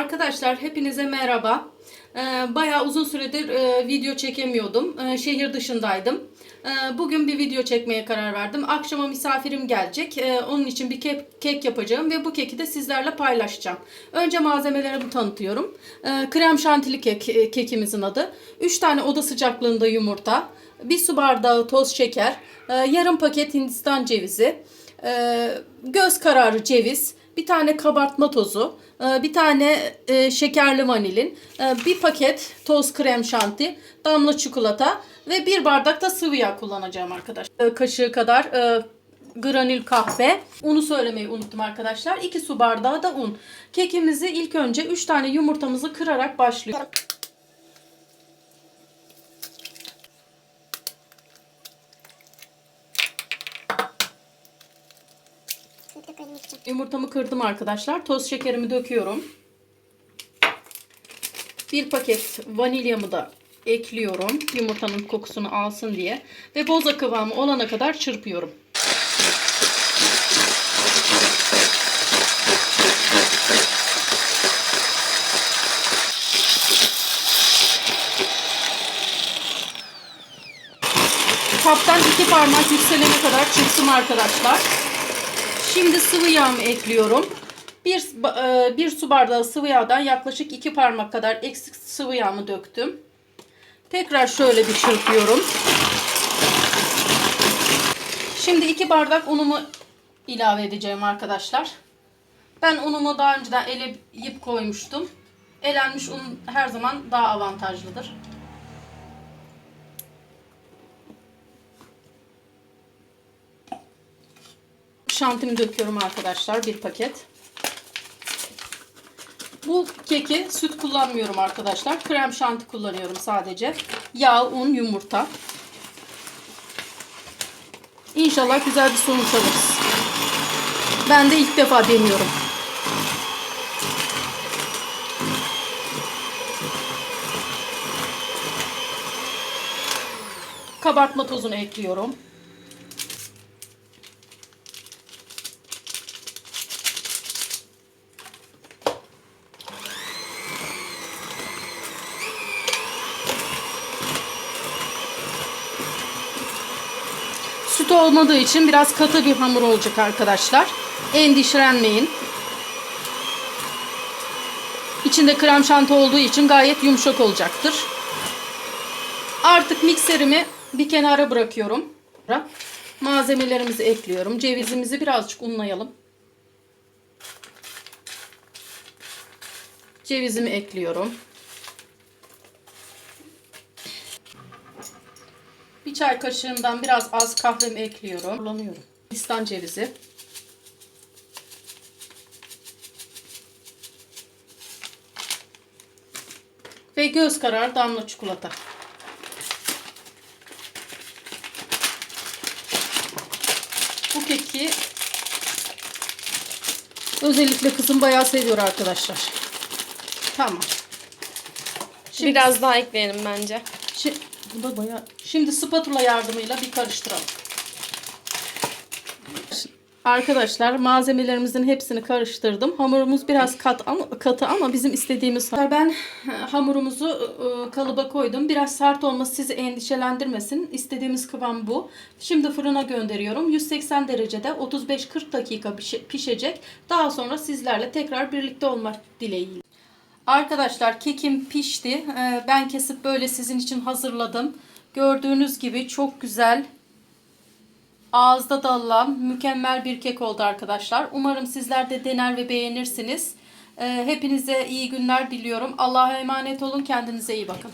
Arkadaşlar hepinize merhaba. Ee, bayağı uzun süredir e, video çekemiyordum. Ee, şehir dışındaydım. Ee, bugün bir video çekmeye karar verdim. Akşama misafirim gelecek. Onun için bir kek, kek yapacağım ve bu keki de sizlerle paylaşacağım. Önce malzemelerimi tanıtıyorum. Krem şantili kek, e, kekimizin adı. 3 tane oda sıcaklığında yumurta, 1 su bardağı toz şeker, e, yarım paket hindistan cevizi, göz kararı ceviz, bir tane kabartma tozu, e, bir tane e, şekerli vanilin, e, bir paket toz krem şanti, damla çikolata ve bir bardak da sıvı yağ kullanacağım arkadaşlar. Kaşığı kadar granül kahve. Unu söylemeyi unuttum arkadaşlar. 2 su bardağı da un. Kekimizi ilk önce 3 tane yumurtamızı kırarak başlıyoruz. Yumurtamı kırdım arkadaşlar. Toz şekerimi döküyorum. Bir paket vanilyamı da ekliyorum. Yumurtanın kokusunu alsın diye. Ve boza kıvamı olana kadar çırpıyorum. Kaptan iki parmak yükselene kadar çıksın arkadaşlar. Şimdi sıvı yağımı ekliyorum. Bir, e, bir su bardağı sıvı yağdan yaklaşık iki parmak kadar eksik sıvı yağımı döktüm. Tekrar şöyle bir çırpıyorum. Şimdi iki bardak unumu ilave edeceğim arkadaşlar. Ben unumu daha önceden eleyip koymuştum. Elenmiş un her zaman daha avantajlıdır. Şantimi döküyorum arkadaşlar. Bir paket. Bu keki süt kullanmıyorum arkadaşlar. Krem şanti kullanıyorum sadece. Yağ, un, yumurta. İnşallah güzel bir sonuç alırız. Ben de ilk defa deniyorum. Kabartma tozunu ekliyorum. Süt olmadığı için biraz katı bir hamur olacak arkadaşlar. Endişelenmeyin. İçinde krem şanti olduğu için gayet yumuşak olacaktır. Artık mikserimi bir kenara bırakıyorum. Malzemelerimizi ekliyorum. Cevizimizi birazcık unlayalım. Cevizimi ekliyorum. Bir çay kaşığından biraz az kahvemi ekliyorum. Kullanıyorum. Hindistan cevizi. Ve göz kararı damla çikolata. Bu keki özellikle kızım bayağı seviyor arkadaşlar. Tamam. Şimdi Biraz daha ekleyelim bence. Şi- bu da bayağı. Şimdi spatula yardımıyla bir karıştıralım. Arkadaşlar malzemelerimizin hepsini karıştırdım. Hamurumuz biraz kat ama, katı ama bizim istediğimiz. Ben e, hamurumuzu e, kalıba koydum. Biraz sert olması sizi endişelendirmesin. İstediğimiz kıvam bu. Şimdi fırına gönderiyorum. 180 derecede 35-40 dakika pişe- pişecek. Daha sonra sizlerle tekrar birlikte olmak dileğiyle. Arkadaşlar kekim pişti. Ee, Ben kesip böyle sizin için hazırladım. Gördüğünüz gibi çok güzel. Ağızda dağılan mükemmel bir kek oldu arkadaşlar. Umarım sizler de dener ve beğenirsiniz. Ee, Hepinize iyi günler diliyorum. Allah'a emanet olun. Kendinize iyi bakın.